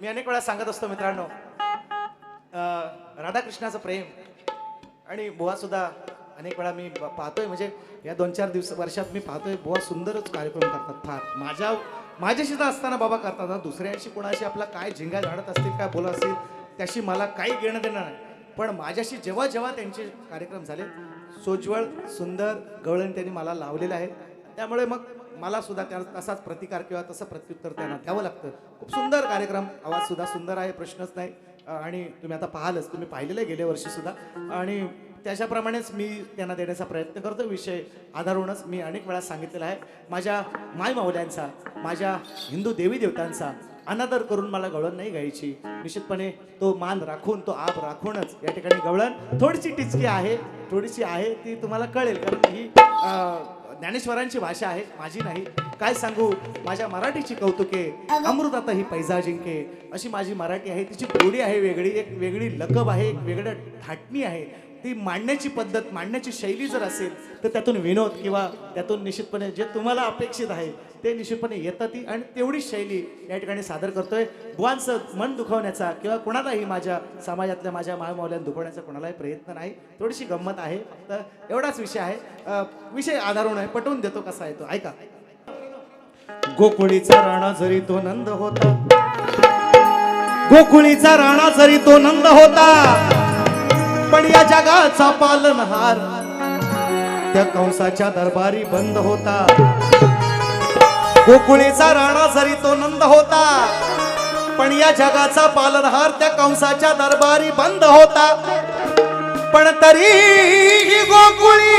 मी अनेक वेळा सांगत असतो मित्रांनो राधाकृष्णाचं प्रेम आणि बुवा सुद्धा अनेक वेळा मी ब- पाहतोय. म्हणजे या दोन चार दिवस वर्षात मी पाहतोय बुवा सुंदरच कार्यक्रम करतात फार. माझ्या माझ्याशी तर असताना बाबा करतात. दुसऱ्यांशी दुसऱ्याशी कोणाशी आपला काय झिंगा झाडत असतील काय बोलत असतील त्याशी मला काही घेणं देणं नाही. पण माझ्याशी जेव्हा जेव्हा त्यांचे कार्यक्रम झाले सोज्वळ सुंदर गवळण त्यांनी मला लावलेलं आहे त्यामुळे मग मला सुद्धा त्या तसाच प्रतिकार किंवा तसं प्रत्युत्तर त्यांना द्यावं लागतं. खूप सुंदर कार्यक्रम. आवाज सुद्धा सुंदर आहे प्रश्नच नाही. आणि तुम्ही आता पाहालच तुम्ही पाहिलेलं गेल्या वर्षी सुद्धा आणि त्याच्याप्रमाणेच मी त्यांना देण्याचा प्रयत्न करतो. विषय आधारूनच मी अनेक वेळा सांगितलेला आहे. माझ्या मायमावल्यांचा माझ्या हिंदू देवी देवतांचा अनादर करून मला गवळण नाही गायची. निश्चितपणे तो मान राखून तो आप राखूनच या ठिकाणी गवळण थोडीशी टिचकी आहे थोडीशी आहे ती तुम्हाला कळेल. कारण ही ज्ञानेश्वरांची भाषा आहे माझी नाही. काय सांगू? माझ्या मराठीची कौतुके अमृतात ही पैजा जिंके अशी माझी मराठी आहे. तिची गोडी आहे वेगळी एक वेगळी लकब आहे एक वेगळं थाटणी आहे. ती मांडण्याची पद्धत मांडण्याची शैली जर असेल तर त्यातून विनोद किंवा त्यातून निश्चितपणे जे तुम्हाला अपेक्षित आहे ते निश्चितपणे येतात ती. आणि तेवढीच शैली या ठिकाणी सादर करतोय. बुवांचं मन दुखवण्याचा किंवा कोणालाही माझ्या समाजातल्या माझ्या मायमावल्यानं दुखवण्याचा कोणालाही प्रयत्न नाही. थोडीशी गंमत आहे. फक्त एवढाच विषय आहे. विषय आधारून आहे. पटवून देतो कसा आहे तो. ऐका. गोकुळीचा राणा जरी तो नंद होता गोकुळीचा राणा जरी तो नंद होता पण या जगाचा पालनहार त्या कंसाच्या दरबारी बंद होता. गोकुळीचा राणा जरी तो नंद होता पण या जगाचा पालनहार त्या कंसाच्या दरबारी बंद होता. पण तरी गोकुळी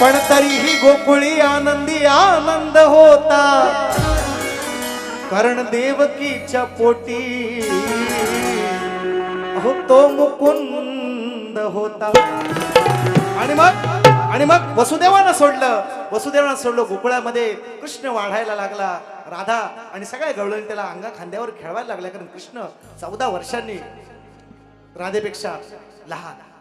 पण तरीही गोकुळी आनंदी आनंद होता. कारण देवकीच्या पोटी तो मुकुंद होता. आणि मग आणि मग वसुदेवानं सोडलं. वसुदेवानं सोडलं गोकुळामध्ये कृष्ण वाढायला लागला. राधा आणि सगळ्या गवळणी त्याला अंगा खांद्यावर खेळवायला लागल्या कारण कृष्ण चौदा वर्षांनी राधेपेक्षा लहान.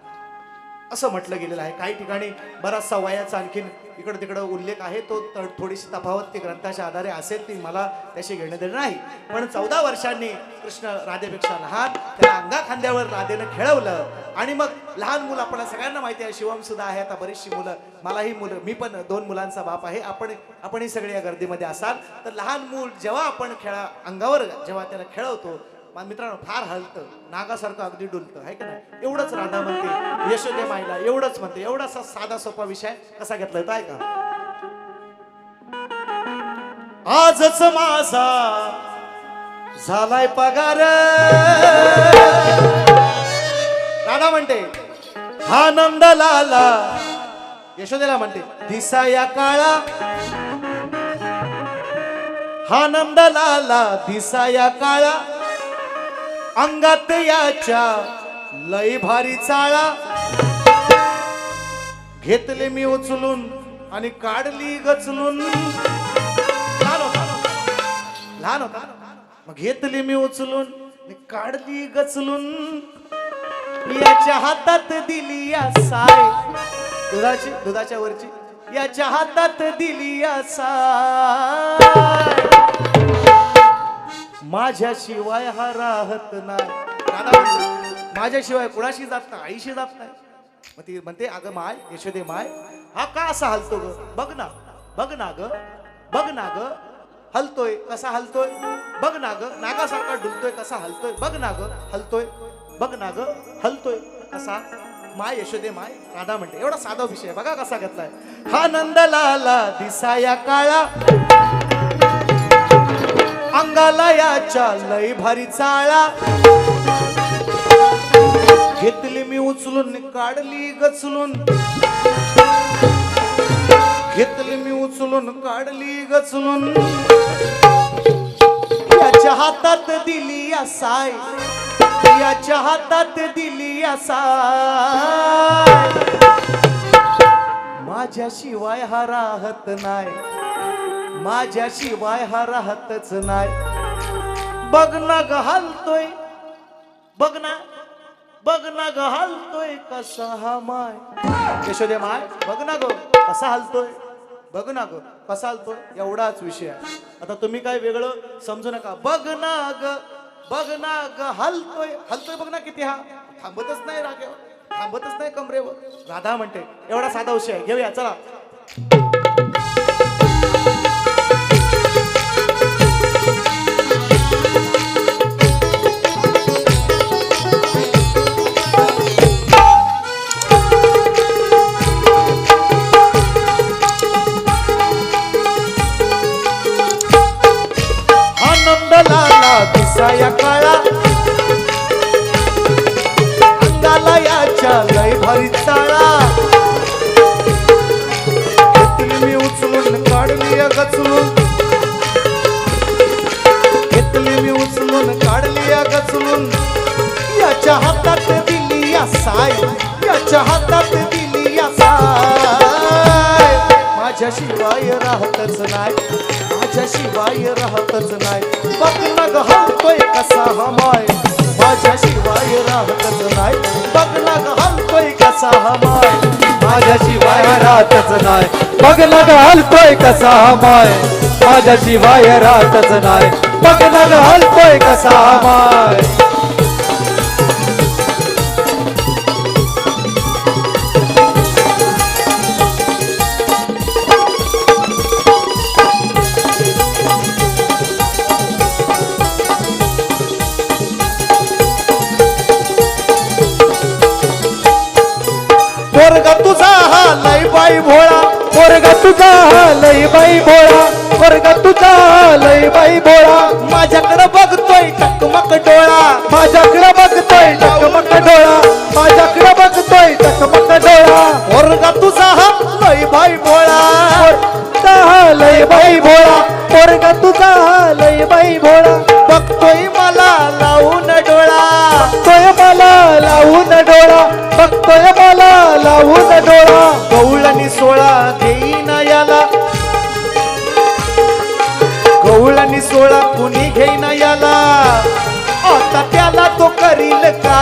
असं म्हटलं गेलेलं आहे. काही ठिकाणी बराचसा वयाचा आणखीन इकडं तिकडं उल्लेख आहे. तो थोडीशी तफावत ती ग्रंथाच्या आधारे असेल ती मला त्याशी घेणं देणं नाही. पण चौदा वर्षांनी कृष्ण राधेपेक्षा लहान त्याला अंगा खांद्यावर राधेनं खेळवलं आणि मग लहान मुलं आपल्याला सगळ्यांना माहिती आहे शिवम सुद्धा आहे आता बरीचशी मुलं मलाही मुलं मी पण दोन मुलांचा बाप आहे. आपण आपणही सगळे या गर्दीमध्ये असाल. तर लहान मूल जेव्हा आपण खेळा अंगावर जेव्हा त्याला खेळवतो मा- मित्रांनो फार हलतं. नागासारखं अगदी डुलतं. आहे का नाही? एवढंच राधा म्हणते. यशोदे माईला एवढंच म्हणते. एवढासा साधा सोपा विषय कसा घेतला आहे का? आजच माझा झालाय पगार. राधा म्हणते हा नंद लाला. यशोदेला म्हणते दिसा या काळा. हा नंद लाला दिसा या काळा. अंगात याच्या लय भारी चाळा. घेतले मी उचलून आणि काढली गचलून. लहान होता. लहान होता. मग घेतली मी उचलून आणि काढली गचलून. याच्या हातात दिली या साय. दुधाची दुधाच्या वरची. याच्या हातात दिली या साय. माझ्याशिवाय हा राहत नाही. राधा माझ्याशिवाय कुणाशी जात नाही आईशी जात नाही. मग ती म्हणते अगं माय यशोदे माय हा का असा हलतो ग? बघ ना बघ ना ग बघ ना ग हलतोय कसा हलतोय? बघ ना ग नागासारखा डुलतोय कसा हलतोय? बघ ना ग हलतोय बघ ना ग हलतोय कसा? माय यशोदे माय राधा म्हणते एवढा साधा विषय बघा कसा घेतलाय. हा नंद लाला दिसाया काळा अंगाला याच्या लय भारी चाळा. घेतली मी उचलून काढली गचलून. घेतली मी उचलून काढली गचलून. याच्या हातात दिली असाय याच्या हातात दिली असाय माझ्याशिवाय हा राहत नाही. माझ्याशिवाय हा राहतच नाही. बघ ना ग बघ ना बघ ना ग हलतोय कसा हा माय. यशोदे माय बघ ना ग कसा हलतोय. बघ ना गो कसा हलतोय. एवढाच विषय आहे. आता तुम्ही काय वेगळं समजू नका. बघ ना ग बघ ना ग हलतोय. हलतोय बघ ना किती हा. थांबतच नाही रागेवर. थांबतच नाही कमरेवर. राधा म्हणते एवढा साधा विषय आहे. घेऊया चला. आनंद लाला दिसाया काळा. अंगाला याच्या लय भारी चाळा. घेतली मी उचलून काढली या गचलून घेतली मी उचलून काढली या गचलून याच्या हातात दिली या साय याच्या हातात माझ्याशिवाय राहतच नाही. माझ्याशिवाय राहतच नाही. बघ ना ग हलतोय कसा हा माय माझ्याशिवाय राहतच नाही. बघ ना ग हलतोय कसा हा माय माझ्याशिवाय राहतच नाही. बघ ना ग हलतोय कसा हा माय माझ्याशिवाय राहतच नाही. बघ ना ग हलतोय कसा हा माय बाई बोळा. माझ्याकडे बघ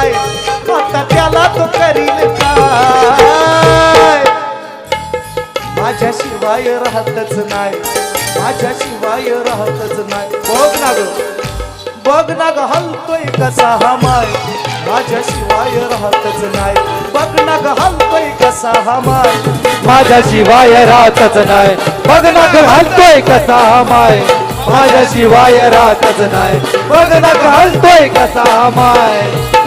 काय? आता त्याला तो करील काय? माझ्याशिवाय राहतच नाही. माझ्याशिवाय राहतच नाही. बघ ना ग. बघ ना ग हलतोय कसा हा माय. माझ्याशिवाय राहतच नाही. बघ ना ग हलतोय कसा हा माय. माझ्याशिवाय राहतच नाही. बघ ना ग हलतोय कसा हा माय. माझ्याशिवाय राहतच नाही. बघ ना ग हलतोय कसा हा माय.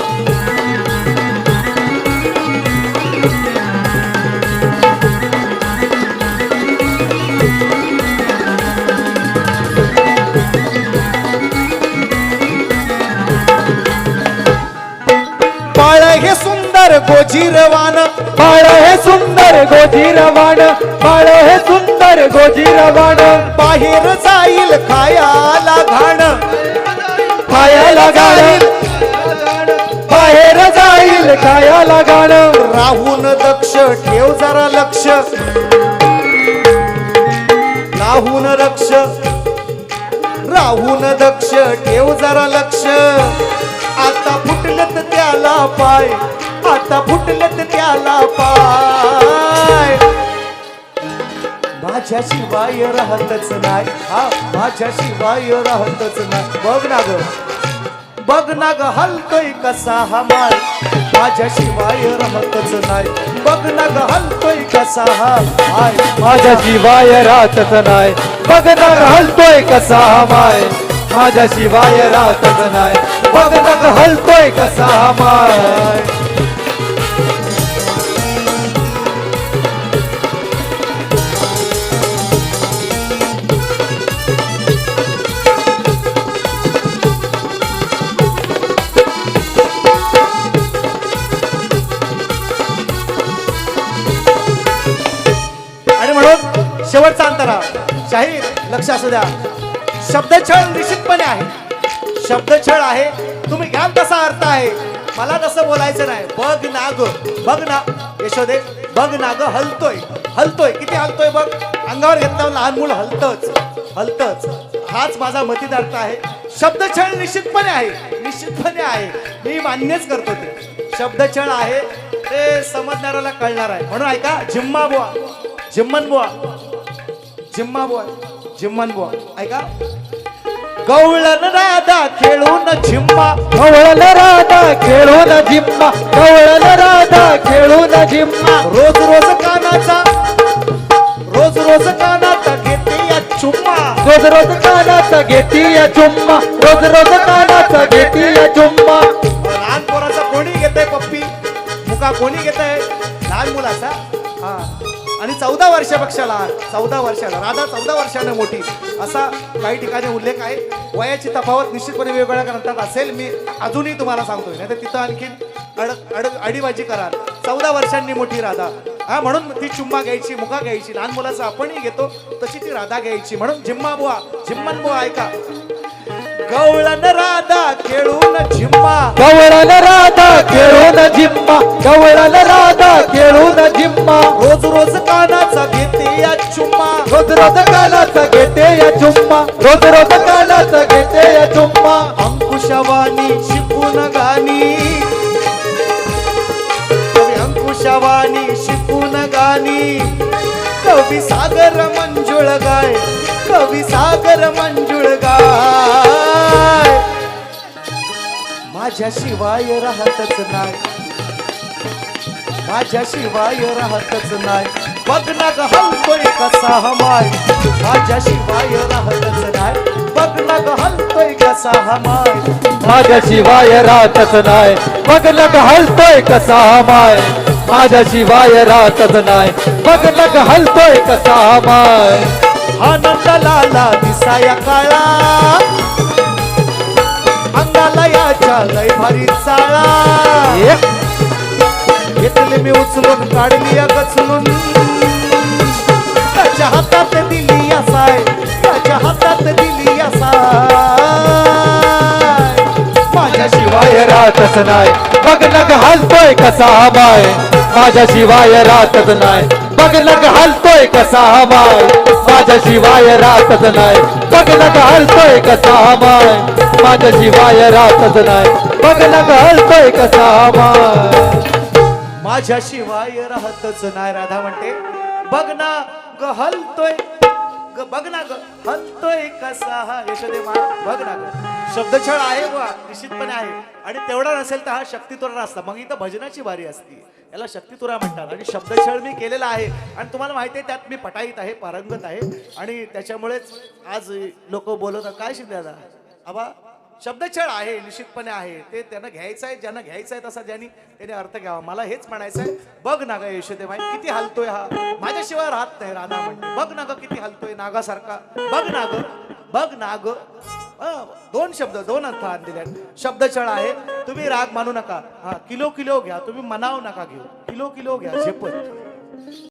गोजीरवान बाळ हे सुंदर गोजीरवान बाळ हे सुंदर गोजीरवान. बाहेर जाईल खायाला घाण. खायाला घाण. बाहेर जाईल खायाला गाणं राहून दक्ष ठेव जरा लक्ष. राहून रक्ष. राहून दक्ष ठेव जरा लक्ष. आता फुटलत त्याला पाय. आता फुटलत त्याला पाय. माझ्या शिवाय राहतच नाही. हा माझ्या शिवाय राहतच नाही. बघ ना ग. बघ ना ग हलतोय कसा हा माय माझ्या शिवाय राहतच नाही. बघ ना ग हलतोय कसा हा माय माझ्या शिवाय राहतच नाही. बघ ना ग हलतोय कसा हा माय माझ्या शिवाय राहतच नाही. बघ ना ग हलतोय कसा हा माय म्हणून शेवटचा अंतरा शाहीर लक्ष असू द्या. शब्दछळ निश्चितपणे आहे. शब्दछळ आहे. तुम्ही घ्याल तसा अर्थ आहे. मला तसं बोलायचं नाही. बघ नाग बघ ना यशोदे बघ नाग हलतोय. हलतोय. किती हलतोय बघ. अंगावर घेतल्यावर लहान मूल हलतच. हलतच. हाच माझा मतिदार्थ आहे. शब्दछळ निश्चितपणे आहे. निश्चितपणे आहे. मी मान्यच करतो ते. शब्दछळ आहे. ते समजणाऱ्याला कळणार आहे. म्हणून ऐका झिम्मा बुवा. झिम्मन बुवा. जिम्मा बुवा. जिम्मन बुवा. ऐका. गवळण राधा खेळून झिम्मा कवळल राधा खेळून जिम्मा. कवळल राधा खेळून जिम्मा. रोज रोज कानाचा. रोज रोज कानाचा घेते या चुम्मा. रोज रोज कानाचा घेती या चुम्मा. रोज रोज कानाचा घेती या चुम्मा. लहान पोराचा कोणी घेतय पप्पी? मुका कोणी घेतय? लहान मुलाचा? हा. आणि चौदा वर्षापेक्षा लहान चौदा वर्षाला राधा चौदा वर्षानं मोठी. असा काही ठिकाणी उल्लेख आहे. वयाची तफावत निश्चितपणे वेगवेगळ्या ग्रंथात असेल. मी अजूनही तुम्हाला सांगतोय. नाही तर तिथं आणखीन अड अड अडीबाजी कराल. चौदा वर्षांनी मोठी राधा. हा म्हणून ती चुम्मा घ्यायची मुका घ्यायची. लहान मुलाचं आपणही घेतो तशी ती राधा घ्यायची. म्हणून जिम्मा बुवा जिम्मन बुवा ऐका. गवळण राधा खेळून झिम्मा कवळल राधा खेळून जिम्मा कवळल राधा खेळून जिम्मा रोज रोज कानाचा घेते या चुम्मा रोज रोज कानाचा घेते या चुम्मा रोज रोज कानाचा घेते या चुम्मा अंकुशवाणी शिकून गाणी अंकुशवाणी शिकून गाणी कवी सागर मंजुळ गाय कवी सागर मंजुळ गाय माझ्याशिवाय राहतच नाही. माझ्याशिवाय राहतच नाही. बघ ना ग हलतोय कसा हमाय माझ्याशिवाय राहतच नाही. बघ ना ग हलतोय कसा हमाय माझ्याशिवाय राहतच नाही. बघ लग हलतोय कसा माय माझ्याशिवाय राहतच नाही. बघ लग हलतोय कसा माय आनंद लाला दिसाया काळा. अंगाला याच्या लय भारी चाळा घेतली मी उचलून काढली या गचलून त्याच्या हातात दिली असाय त्याच्या हातात दिली असाय. माझ्याशिवाय शिवाय राहतच नाही. बघ लग हलतोय कसा माय माझ्याशिवाय राहतच नाही. बघ लग हलतोय कसा माय माझ्याशिवाय राहतच नाही. बघला घालतोय कसा माय? माझ्याशिवाय राहतच नाही. बघला घालतोय हलतोय कसा माय? माझ्याशिवाय राहतच नाही राधा म्हणते. बघ ना ग हलतोय. ग बघ ना ग हलतोय कसा? हा यशोदे मा बघ ना ग शब्दछळ आहे वा निश्चितपणे आहे. आणि तेवढा नसेल तर हा शक्तितुरा असता मग इथं भजनाची बारी असते. याला शक्तितुरा म्हणतात. आणि शब्दछळ मी केलेला आहे. आणि तुम्हाला माहिती आहे त्यात मी पटाईत आहे पारंगत आहे. आणि त्याच्यामुळेच आज लोक बोलत काय शिंद्याला आबा शब्दछळ आहे निश्चितपणे आहे. ते त्यांना घ्यायचं आहे ज्यांना घ्यायचं आहे तसा ज्यांनी त्याने अर्थ घ्यावा. मला हेच म्हणायचं आहे बघ ना ग यशोदे माई किती हलतोय हा. माझ्याशिवाय राहत नाही राधा म्हणते बघ ना किती हलतोय नागासारखा. बघ ना ग बघ ना ग दोन शब्द दोन अर्थ आणलेले आहेत शब्दछळ आहे तुम्ही राग मानू नका. हा किलो किलो घ्या तुम्ही मनाव नका घेऊ. किलो किलो घ्या झेपत.